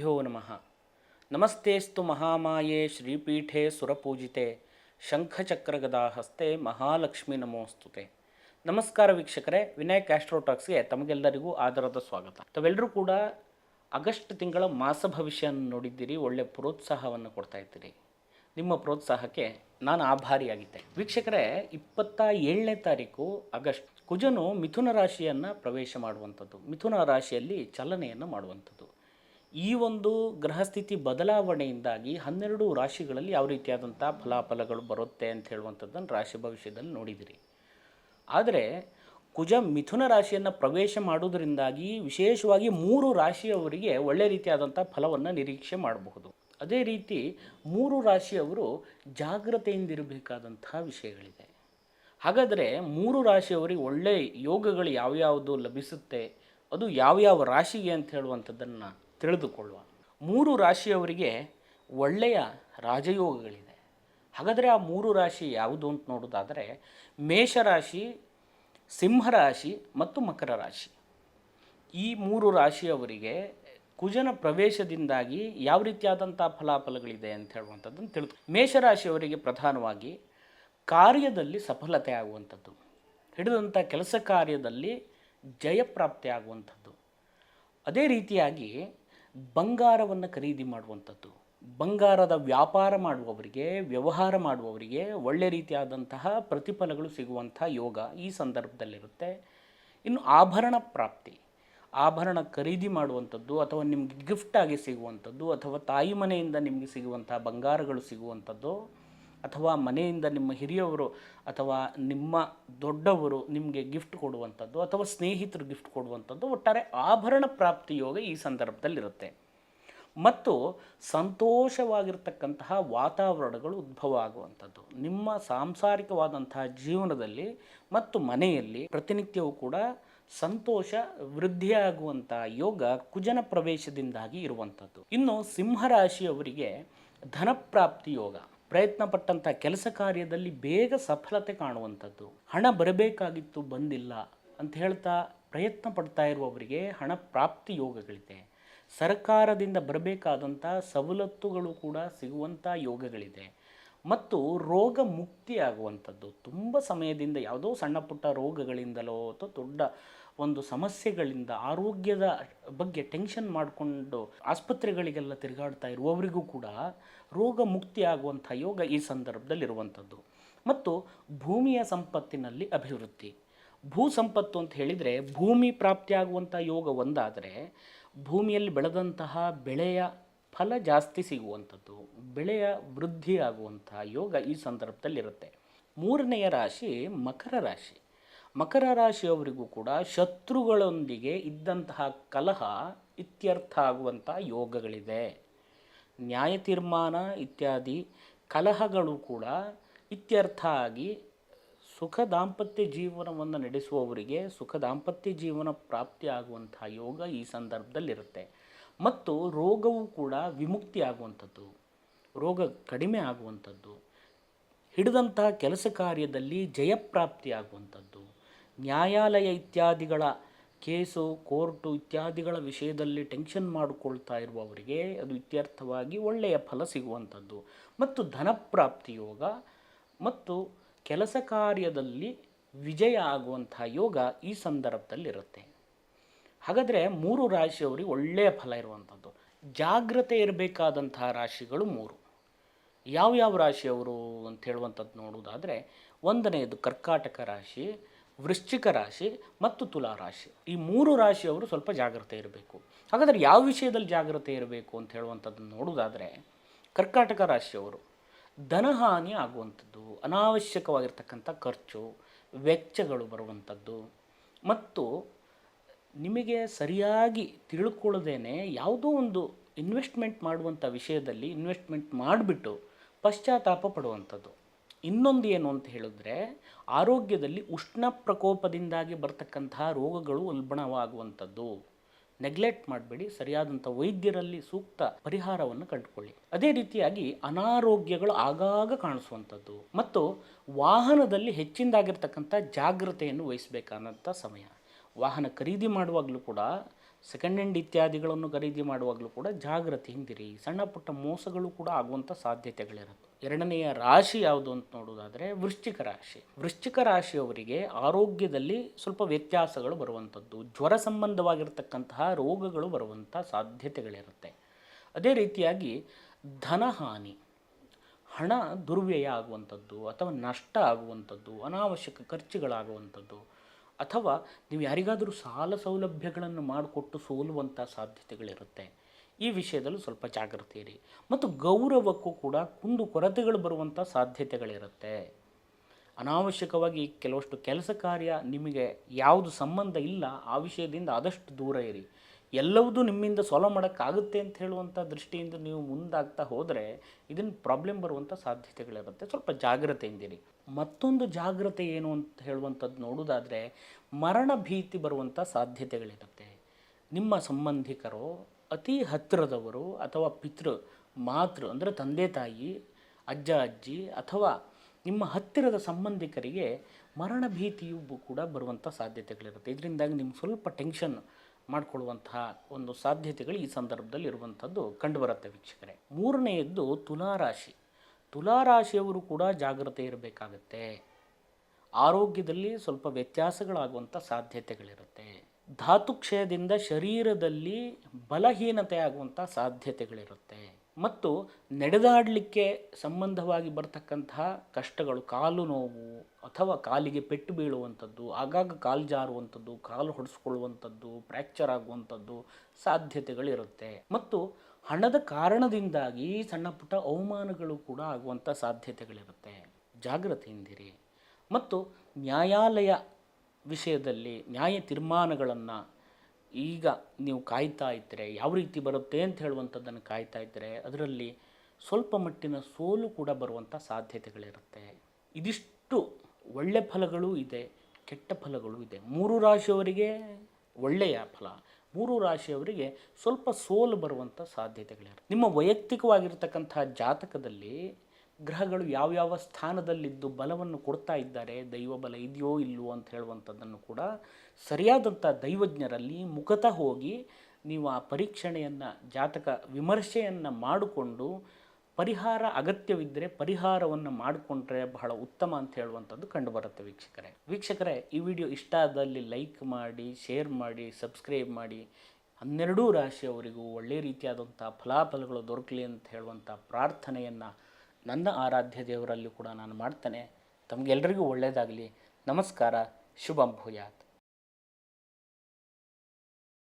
ನಮಃ. ನಮಸ್ತೇಸ್ತು ಮಹಾಮಾಯೇ ಶ್ರೀಪೀಠೆ ಸುರಪೂಜಿತೆ ಶಂಖಚಕ್ರಗದಾಹಸ್ತೆ ಮಹಾಲಕ್ಷ್ಮಿ ನಮೋಸ್ತುತೆ. ನಮಸ್ಕಾರ ವೀಕ್ಷಕರೇ ವಿನಯ್ ಆಸ್ಟ್ರೋಟಾಕ್ಸ್ಗೆ ತಮಗೆಲ್ಲರಿಗೂ ಆದರದ ಸ್ವಾಗತ. ತಾವೆಲ್ಲರೂ ಕೂಡ ಆಗಸ್ಟ್ ತಿಂಗಳ ಮಾಸ ಭವಿಷ್ಯವನ್ನು ನೋಡಿದ್ದೀರಿ, ಒಳ್ಳೆ ಪ್ರೋತ್ಸಾಹವನ್ನು ಕೊಡ್ತಾ ಇದ್ದೀರಿ. ನಿಮ್ಮ ಪ್ರೋತ್ಸಾಹಕ್ಕೆ ನಾನು ಆಭಾರಿಯಾಗಿದ್ದೆ. ವೀಕ್ಷಕರೇ, ಇಪ್ಪತ್ತ ಏಳನೇ ತಾರೀಕು ಆಗಸ್ಟ್, ಕುಜನು ಮಿಥುನ ರಾಶಿಯನ್ನು ಪ್ರವೇಶ ಮಾಡುವಂಥದ್ದು. ಮಿಥುನ ರಾಶಿಯಲ್ಲಿ ಚಲನೆಯನ್ನು ಮಾಡುವಂಥದ್ದು. ಈ ಒಂದು ಗ್ರಹಸ್ಥಿತಿ ಬದಲಾವಣೆಯಿಂದಾಗಿ ಹನ್ನೆರಡು ರಾಶಿಗಳಲ್ಲಿ ಯಾವ ರೀತಿಯಾದಂಥ ಫಲಾಫಲಗಳು ಬರುತ್ತೆ ಅಂತ ಹೇಳುವಂಥದ್ದನ್ನು ರಾಶಿ ಭವಿಷ್ಯದಲ್ಲಿ ನೋಡಿದಿರಿ. ಆದರೆ ಕುಜ ಮಿಥುನ ರಾಶಿಯನ್ನು ಪ್ರವೇಶ ಮಾಡುವುದರಿಂದಾಗಿ ವಿಶೇಷವಾಗಿ ಮೂರು ರಾಶಿಯವರಿಗೆ ಒಳ್ಳೆ ರೀತಿಯಾದಂಥ ಫಲವನ್ನು ನಿರೀಕ್ಷೆ ಮಾಡಬಹುದು. ಅದೇ ರೀತಿ ಮೂರು ರಾಶಿಯವರು ಜಾಗ್ರತೆಯಿಂದಿರಬೇಕಾದಂತಹ ವಿಷಯಗಳಿದೆ. ಹಾಗಾದರೆ ಮೂರು ರಾಶಿಯವರಿಗೆ ಒಳ್ಳೆಯ ಯೋಗಗಳು ಯಾವ್ಯಾವುದು ಲಭಿಸುತ್ತೆ? ಅದು ಯಾವ್ಯಾವ ರಾಶಿಗೆ ಅಂತ ಹೇಳುವಂಥದ್ದನ್ನು ತಿಳಿದುಕೊಳ್ಳುವ. ಮೂರು ರಾಶಿಯವರಿಗೆ ಒಳ್ಳೆಯ ರಾಜಯೋಗಗಳಿದೆ. ಹಾಗಾದರೆ ಆ ಮೂರು ರಾಶಿ ಯಾವುದು ಅಂತ ನೋಡೋದಾದರೆ ಮೇಷರಾಶಿ ಸಿಂಹರಾಶಿ ಮತ್ತು ಮಕರ ರಾಶಿ. ಈ ಮೂರು ರಾಶಿಯವರಿಗೆ ಕುಜನ ಪ್ರವೇಶದಿಂದಾಗಿ ಯಾವ ರೀತಿಯಾದಂಥ ಫಲಾಫಲಗಳಿದೆ ಅಂತ ಹೇಳುವಂಥದ್ದನ್ನು ತಿಳಿದು. ಮೇಷರಾಶಿಯವರಿಗೆ ಪ್ರಧಾನವಾಗಿ ಕಾರ್ಯದಲ್ಲಿ ಸಫಲತೆ ಆಗುವಂಥದ್ದು. ಹಿಡಿದಂಥ ಕೆಲಸ ಕಾರ್ಯದಲ್ಲಿ ಜಯಪ್ರಾಪ್ತಿ ಆಗುವಂಥದ್ದು ಅದೇ ರೀತಿಯಾಗಿ ಬಂಗಾರವನ್ನು ಖರೀದಿ ಮಾಡುವಂಥದ್ದು. ಬಂಗಾರದ ವ್ಯಾಪಾರ ಮಾಡುವವರಿಗೆ, ವ್ಯವಹಾರ ಮಾಡುವವರಿಗೆ ಒಳ್ಳೆ ರೀತಿಯಾದಂತಹ ಪ್ರತಿಫಲಗಳು ಸಿಗುವಂಥ ಯೋಗ ಈ ಸಂದರ್ಭದಲ್ಲಿರುತ್ತೆ. ಇನ್ನು ಆಭರಣ ಪ್ರಾಪ್ತಿ. ಆಭರಣ ಖರೀದಿ ಮಾಡುವಂಥದ್ದು ಅಥವಾ ನಿಮಗೆ ಗಿಫ್ಟಾಗಿ ಸಿಗುವಂಥದ್ದು ಅಥವಾ ತಾಯಿ ಮನೆಯಿಂದ ನಿಮಗೆ ಸಿಗುವಂಥ ಬಂಗಾರಗಳು ಸಿಗುವಂಥದ್ದು ಅಥವಾ ಮನೆಯಿಂದ ನಿಮ್ಮ ಹಿರಿಯವರು ಅಥವಾ ನಿಮ್ಮ ದೊಡ್ಡವರು ನಿಮಗೆ ಗಿಫ್ಟ್ ಕೊಡುವಂಥದ್ದು ಅಥವಾ ಸ್ನೇಹಿತರು ಗಿಫ್ಟ್ ಕೊಡುವಂಥದ್ದು ಒಟ್ಟಾರೆ ಆಭರಣ ಪ್ರಾಪ್ತಿ ಯೋಗ ಈ ಸಂದರ್ಭದಲ್ಲಿರುತ್ತೆ. ಮತ್ತು ಸಂತೋಷವಾಗಿರ್ತಕ್ಕಂತಹ ವಾತಾವರಣಗಳು ಉದ್ಭವ ಆಗುವಂಥದ್ದು. ನಿಮ್ಮ ಸಾಂಸಾರಿಕವಾದಂತಹ ಜೀವನದಲ್ಲಿ ಮತ್ತು ಮನೆಯಲ್ಲಿ ಪ್ರತಿನಿತ್ಯವೂ ಕೂಡ ಸಂತೋಷ ವೃದ್ಧಿಯಾಗುವಂತಹ ಯೋಗ ಕುಜನ ಪ್ರವೇಶದಿಂದಾಗಿ ಇರುವಂಥದ್ದು. ಇನ್ನು ಸಿಂಹರಾಶಿಯವರಿಗೆ ಧನಪ್ರಾಪ್ತಿ ಯೋಗ. ಪ್ರಯತ್ನ ಪಟ್ಟಂಥ ಕೆಲಸ ಕಾರ್ಯದಲ್ಲಿ ಬೇಗ ಸಫಲತೆ ಕಾಣುವಂಥದ್ದು. ಹಣ ಬರಬೇಕಾಗಿತ್ತು, ಬಂದಿಲ್ಲ ಅಂತ ಹೇಳ್ತಾ ಪ್ರಯತ್ನ ಪಡ್ತಾ ಇರುವವರಿಗೆ ಹಣ ಪ್ರಾಪ್ತಿ ಯೋಗಗಳಿದೆ. ಸರ್ಕಾರದಿಂದ ಬರಬೇಕಾದಂಥ ಸವಲತ್ತುಗಳು ಕೂಡ ಸಿಗುವಂಥ ಯೋಗಗಳಿದೆ. ಮತ್ತು ರೋಗ ಮುಕ್ತಿ ಆಗುವಂಥದ್ದು ತುಂಬ ಸಮಯದಿಂದ ಯಾವುದೋ ಸಣ್ಣ ಪುಟ್ಟ ರೋಗಗಳಿಂದಲೋ ಅಥವಾ ದೊಡ್ಡ ಒಂದು ಸಮಸ್ಯೆಗಳಿಂದ ಆರೋಗ್ಯದ ಬಗ್ಗೆ ಟೆನ್ಷನ್ ಮಾಡಿಕೊಂಡು ಆಸ್ಪತ್ರೆಗಳಿಗೆಲ್ಲ ತಿರುಗಾಡ್ತಾ ಇರುವವರಿಗೂ ಕೂಡ ರೋಗ ಮುಕ್ತಿ ಆಗುವಂಥ ಯೋಗ ಈ ಸಂದರ್ಭದಲ್ಲಿ ಇರುವಂಥದ್ದು ಮತ್ತು ಭೂಮಿಯ ಸಂಪತ್ತಿನಲ್ಲಿ ಅಭಿವೃದ್ಧಿ. ಭೂ ಸಂಪತ್ತು ಅಂತ ಹೇಳಿದರೆ ಭೂಮಿ ಪ್ರಾಪ್ತಿಯಾಗುವಂಥ ಯೋಗ ಒಂದಾದರೆ ಭೂಮಿಯಲ್ಲಿ ಬೆಳೆದಂತಹ ಬೆಳೆಯ ಫಲ ಜಾಸ್ತಿ ಸಿಗುವಂಥದ್ದು, ಬೆಳೆಯ ವೃದ್ಧಿ ಆಗುವಂಥ ಯೋಗ ಈ ಸಂದರ್ಭದಲ್ಲಿರುತ್ತೆ. ಮೂರನೆಯ ರಾಶಿ ಮಕರ ರಾಶಿ. ಮಕರ ರಾಶಿಯವರಿಗೂ ಕೂಡ ಶತ್ರುಗಳೊಂದಿಗೆ ಇದ್ದಂತಹ ಕಲಹ ಇತ್ಯರ್ಥ ಆಗುವಂಥ ಯೋಗಗಳಿದೆ. ನ್ಯಾಯ ತೀರ್ಮಾನ ಇತ್ಯಾದಿ ಕಲಹಗಳು ಕೂಡ ಇತ್ಯರ್ಥ ಆಗಿ ಸುಖ ದಾಂಪತ್ಯ ಜೀವನವನ್ನು ನಡೆಸುವವರಿಗೆ ಸುಖ ದಾಂಪತ್ಯ ಜೀವನ ಪ್ರಾಪ್ತಿ ಆಗುವಂಥ ಯೋಗ ಈ ಸಂದರ್ಭದಲ್ಲಿರುತ್ತೆ. ಮತ್ತು ರೋಗವು ಕೂಡ ವಿಮುಕ್ತಿ ಆಗುವಂಥದ್ದು, ರೋಗ ಕಡಿಮೆ ಆಗುವಂಥದ್ದು, ಹಿಡಿದಂತಹ ಕೆಲಸ ಕಾರ್ಯದಲ್ಲಿ ಜಯಪ್ರಾಪ್ತಿ ಆಗುವಂಥದ್ದು ನ್ಯಾಯಾಲಯ ಇತ್ಯಾದಿಗಳ ಕೇಸು, ಕೋರ್ಟು ಇತ್ಯಾದಿಗಳ ವಿಷಯದಲ್ಲಿ ಟೆನ್ಷನ್ ಮಾಡಿಕೊಳ್ತಾ ಇರುವವರಿಗೆ ಅದು ಇತ್ಯರ್ಥವಾಗಿ ಒಳ್ಳೆಯ ಫಲ ಸಿಗುವಂಥದ್ದು. ಮತ್ತು ಧನಪ್ರಾಪ್ತಿ ಯೋಗ ಮತ್ತು ಕೆಲಸ ಕಾರ್ಯದಲ್ಲಿ ವಿಜಯ ಆಗುವಂಥ ಯೋಗ ಈ ಸಂದರ್ಭದಲ್ಲಿರುತ್ತೆ. ಹಾಗಾದರೆ ಮೂರು ರಾಶಿಯವರಿಗೆ ಒಳ್ಳೆಯ ಫಲ ಇರುವಂಥದ್ದು. ಜಾಗ್ರತೆ ಇರಬೇಕಾದಂತಹ ರಾಶಿಗಳು ಮೂರು. ಯಾವ್ಯಾವ ರಾಶಿಯವರು ಅಂತ ಹೇಳುವಂಥದ್ದು ನೋಡುವುದಾದರೆ ಒಂದನೆಯದು ಕರ್ಕಾಟಕ ರಾಶಿ ವೃಶ್ಚಿಕ ರಾಶಿ ಮತ್ತು ತುಲಾ ರಾಶಿ. ಈ ಮೂರು ರಾಶಿಯವರು ಸ್ವಲ್ಪ ಜಾಗ್ರತೆ ಇರಬೇಕು. ಹಾಗಾದರೆ ಯಾವ ವಿಷಯದಲ್ಲಿ ಜಾಗ್ರತೆ ಇರಬೇಕು ಅಂತ ಹೇಳುವಂಥದ್ದನ್ನು ನೋಡುವುದಾದರೆ, ಕರ್ಕಾಟಕ ರಾಶಿಯವರು ಧನಹಾನಿ ಆಗುವಂಥದ್ದು, ಅನಾವಶ್ಯಕವಾಗಿರ್ತಕ್ಕಂಥ ಖರ್ಚು, ವೆಚ್ಚಗಳು ಬರುವಂಥದ್ದು ಮತ್ತು ನಿಮಗೆ ಸರಿಯಾಗಿ ತಿಳ್ಕೊಳ್ಳದೇನೆ ಯಾವುದೋ ಒಂದು ಇನ್ವೆಸ್ಟ್ಮೆಂಟ್ ಮಾಡುವಂಥ ವಿಷಯದಲ್ಲಿ ಇನ್ವೆಸ್ಟ್ಮೆಂಟ್ ಮಾಡಿಬಿಟ್ಟು ಪಶ್ಚಾತ್ತಾಪ ಪಡುವಂಥದ್ದು. ಇನ್ನೊಂದು ಏನು ಅಂತ ಹೇಳಿದ್ರೆ, ಆರೋಗ್ಯದಲ್ಲಿ ಉಷ್ಣ ಪ್ರಕೋಪದಿಂದಾಗಿ ಬರ್ತಕ್ಕಂತಹ ರೋಗಗಳು ಉಲ್ಬಣವಾಗುವಂಥದ್ದು. ನೆಗ್ಲೆಕ್ಟ್ ಮಾಡಬೇಡಿ, ಸರಿಯಾದಂಥ ವೈದ್ಯರಲ್ಲಿ ಸೂಕ್ತ ಪರಿಹಾರವನ್ನು ಕಂಡುಕೊಳ್ಳಿ. ಅದೇ ರೀತಿಯಾಗಿ ಅನಾರೋಗ್ಯಗಳು ಆಗಾಗ ಕಾಣಿಸುವಂಥದ್ದು. ಮತ್ತು ವಾಹನದಲ್ಲಿ ಹೆಚ್ಚಿನದಾಗಿರ್ತಕ್ಕಂಥ ಜಾಗ್ರತೆಯನ್ನು ವಹಿಸಬೇಕಾದಂಥ ಸಮಯ. ವಾಹನ ಖರೀದಿ ಮಾಡುವಾಗಲೂ ಕೂಡ ಸೆಕೆಂಡ್ ಹ್ಯಾಂಡ್ ಇತ್ಯಾದಿಗಳನ್ನು ಖರೀದಿ ಮಾಡುವಾಗಲೂ ಕೂಡ ಜಾಗೃತಿಯಿಂದಿರಿ ಸಣ್ಣ ಪುಟ್ಟ ಮೋಸಗಳು ಕೂಡ ಆಗುವಂಥ ಸಾಧ್ಯತೆಗಳಿರುತ್ತೆ. ಎರಡನೆಯ ರಾಶಿ ಯಾವುದು ಅಂತ ನೋಡೋದಾದರೆ ವೃಶ್ಚಿಕ ರಾಶಿ. ವೃಶ್ಚಿಕ ರಾಶಿಯವರಿಗೆ ಆರೋಗ್ಯದಲ್ಲಿ ಸ್ವಲ್ಪ ವ್ಯತ್ಯಾಸಗಳು ಬರುವಂಥದ್ದು ಜ್ವರ ಸಂಬಂಧವಾಗಿರ್ತಕ್ಕಂತಹ ರೋಗಗಳು ಬರುವಂಥ ಸಾಧ್ಯತೆಗಳಿರುತ್ತೆ. ಅದೇ ರೀತಿಯಾಗಿ ಧನಹಾನಿ, ಹಣ ದುರ್ವ್ಯಯ ಆಗುವಂಥದ್ದು ಅಥವಾ ನಷ್ಟ ಆಗುವಂಥದ್ದು ಅನಾವಶ್ಯಕ ಖರ್ಚುಗಳಾಗುವಂಥದ್ದು ಅಥವಾ ನೀವು ಯಾರಿಗಾದರೂ ಸಾಲ ಸೌಲಭ್ಯಗಳನ್ನು ಮಾಡಿಕೊಟ್ಟು ಸೋಲುವಂಥ ಸಾಧ್ಯತೆಗಳಿರುತ್ತೆ. ಈ ವಿಷಯದಲ್ಲೂ ಸ್ವಲ್ಪ ಜಾಗೃತಿ ಇರಿ. ಮತ್ತು ಗೌರವಕ್ಕೂ ಕೂಡ ಕುಂದು ಕೊರತೆಗಳು ಬರುವಂಥ ಸಾಧ್ಯತೆಗಳಿರುತ್ತೆ. ಅನಾವಶ್ಯಕವಾಗಿ ಕೆಲವಷ್ಟು ಕೆಲಸ ಕಾರ್ಯ ನಿಮಗೆ ಯಾವುದು ಸಂಬಂಧ ಇಲ್ಲ, ಆ ವಿಷಯದಿಂದ ಆದಷ್ಟು ದೂರ ಇರಿ. ಎಲ್ಲವೂ ನಿಮ್ಮಿಂದ ಸಾಲ್ವ್ ಮಾಡೋಕ್ಕಾಗುತ್ತೆ ಅಂತ ಹೇಳುವಂಥ ದೃಷ್ಟಿಯಿಂದ ನೀವು ಮುಂದಾಗ್ತಾ ಹೋದರೆ ಇದನ್ನು ಪ್ರಾಬ್ಲಮ್ ಬರುವಂಥ ಸಾಧ್ಯತೆಗಳಿರುತ್ತೆ. ಸ್ವಲ್ಪ ಜಾಗ್ರತೆಯಿಂದಿರಿ ಮತ್ತೊಂದು ಜಾಗ್ರತೆ ಏನು ಅಂತ ಹೇಳುವಂಥದ್ದು ನೋಡೋದಾದರೆ ಮರಣ ಭೀತಿ ಬರುವಂಥ ಸಾಧ್ಯತೆಗಳಿರುತ್ತೆ. ನಿಮ್ಮ ಸಂಬಂಧಿಕರು, ಅತಿ ಹತ್ತಿರದವರು ಅಥವಾ ಪಿತೃ, ಮಾತೃ ಅಂದರೆ ತಂದೆ, ತಾಯಿ, ಅಜ್ಜ, ಅಜ್ಜಿ ಅಥವಾ ನಿಮ್ಮ ಹತ್ತಿರದ ಸಂಬಂಧಿಕರಿಗೆ ಮರಣ ಭೀತಿಯು ಕೂಡ ಬರುವಂಥ ಸಾಧ್ಯತೆಗಳಿರುತ್ತೆ. ಇದರಿಂದಾಗಿ ನಿಮ್ಗೆ ಸ್ವಲ್ಪ ಟೆನ್ಷನ್ ಮಾಡಿಕೊಳ್ಳುವಂತಹ ಒಂದು ಸಾಧ್ಯತೆಗಳು ಈ ಸಂದರ್ಭದಲ್ಲಿ ಇರುವಂಥದ್ದು ಕಂಡುಬರುತ್ತೆ ವೀಕ್ಷಕರೇ. ಮೂರನೆಯದ್ದು ತುಲಾರಾಶಿ. ತುಲಾರಾಶಿಯವರು ಕೂಡ ಜಾಗ್ರತೆ ಇರಬೇಕಾಗತ್ತೆ. ಆರೋಗ್ಯದಲ್ಲಿ ಸ್ವಲ್ಪ ವ್ಯತ್ಯಾಸಗಳಾಗುವಂಥ ಸಾಧ್ಯತೆಗಳಿರುತ್ತೆ. ಧಾತುಕ್ಷಯದಿಂದ ಶರೀರದಲ್ಲಿ ಬಲಹೀನತೆ ಆಗುವಂಥ ಸಾಧ್ಯತೆಗಳಿರುತ್ತೆ. ಮತ್ತು ನಡೆದಾಡಲಿಕ್ಕೆ ಸಂಬಂಧವಾಗಿ ಬರ್ತಕ್ಕಂತಹ ಕಷ್ಟಗಳು, ಕಾಲು ನೋವು ಅಥವಾ ಕಾಲಿಗೆ ಪೆಟ್ಟು ಬೀಳುವಂಥದ್ದು, ಆಗಾಗ ಕಾಲು ಜಾರುವಂಥದ್ದು, ಕಾಲು ಹೊಡೆಸ್ಕೊಳ್ಳುವಂಥದ್ದು, ಫ್ರ್ಯಾಕ್ಚರ್ ಆಗುವಂಥದ್ದು ಸಾಧ್ಯತೆಗಳಿರುತ್ತೆ. ಮತ್ತು ಹಣದ ಕಾರಣದಿಂದಾಗಿ ಸಣ್ಣ ಪುಟ್ಟ ಅವಮಾನಗಳು ಕೂಡ ಆಗುವಂಥ ಸಾಧ್ಯತೆಗಳಿರುತ್ತೆ. ಜಾಗ್ರತೆಯಿಂದಿರಿ ಮತ್ತು ನ್ಯಾಯಾಲಯ ವಿಷಯದಲ್ಲಿ ನ್ಯಾಯ ತೀರ್ಮಾನಗಳನ್ನು ಈಗ ನೀವು ಕಾಯ್ತಾ ಇದ್ದರೆ ಯಾವ ರೀತಿ ಬರುತ್ತೆ ಅಂತ ಹೇಳುವಂಥದ್ದನ್ನು ಕಾಯ್ತಾ ಇದ್ದರೆ ಅದರಲ್ಲಿ ಸ್ವಲ್ಪ ಮಟ್ಟಿನ ಸೋಲು ಕೂಡ ಬರುವಂಥ ಸಾಧ್ಯತೆಗಳಿರುತ್ತೆ. ಇದಿಷ್ಟು ಒಳ್ಳೆ ಫಲಗಳು ಇದೆ, ಕೆಟ್ಟ ಫಲಗಳು ಇದೆ. ಮೂರು ರಾಶಿಯವರಿಗೆ ಒಳ್ಳೆಯ ಫಲ, ಮೂರು ರಾಶಿಯವರಿಗೆ ಸ್ವಲ್ಪ ಸೋಲು ಬರುವಂಥ ಸಾಧ್ಯತೆಗಳಿರುತ್ತೆ ನಿಮ್ಮ ವೈಯಕ್ತಿಕವಾಗಿರ್ತಕ್ಕಂಥ ಜಾತಕದಲ್ಲಿ ಗ್ರಹಗಳು ಯಾವ್ಯಾವ ಸ್ಥಾನದಲ್ಲಿದ್ದು ಬಲವನ್ನು ಕೊಡ್ತಾ ಇದ್ದಾರೆ, ದೈವ ಬಲ ಇದೆಯೋ ಇಲ್ಲವೋ ಅಂತ ಹೇಳುವಂಥದ್ದನ್ನು ಕೂಡ ಸರಿಯಾದಂಥ ದೈವಜ್ಞರಲ್ಲಿ ಮುಖತ ಹೋಗಿ ನೀವು ಆ ಪರೀಕ್ಷಣೆಯನ್ನು, ಜಾತಕ ವಿಮರ್ಶೆಯನ್ನು ಮಾಡಿಕೊಂಡು ಪರಿಹಾರ ಅಗತ್ಯವಿದ್ದರೆ ಪರಿಹಾರವನ್ನು ಮಾಡಿಕೊಂಡ್ರೆ ಬಹಳ ಉತ್ತಮ ಅಂತ ಹೇಳುವಂಥದ್ದು ಕಂಡುಬರುತ್ತೆ ವೀಕ್ಷಕರೇ. ವೀಕ್ಷಕರೇ, ಈ ವಿಡಿಯೋ ಇಷ್ಟ ಆದಲ್ಲಿ ಲೈಕ್ ಮಾಡಿ, ಶೇರ್ ಮಾಡಿ, ಸಬ್ಸ್ಕ್ರೈಬ್ ಮಾಡಿ. ಹನ್ನೆರಡೂ ರಾಶಿಯವರಿಗೂ ಒಳ್ಳೆಯ ರೀತಿಯಾದಂಥ ಫಲಾಫಲಗಳು ದೊರಕಲಿ ಅಂತ ಹೇಳುವಂಥ ಪ್ರಾರ್ಥನೆಯನ್ನು ನನ್ನ ಆರಾಧ್ಯ ದೇವರಲ್ಲಿ ಕೂಡ ನಾನು ಮಾಡ್ತೇನೆ. ತಮಗೆಲ್ಲರಿಗೂ ಒಳ್ಳೆಯದಾಗಲಿ. ನಮಸ್ಕಾರ. ಶುಭಂ ಭೂಯಾತ್.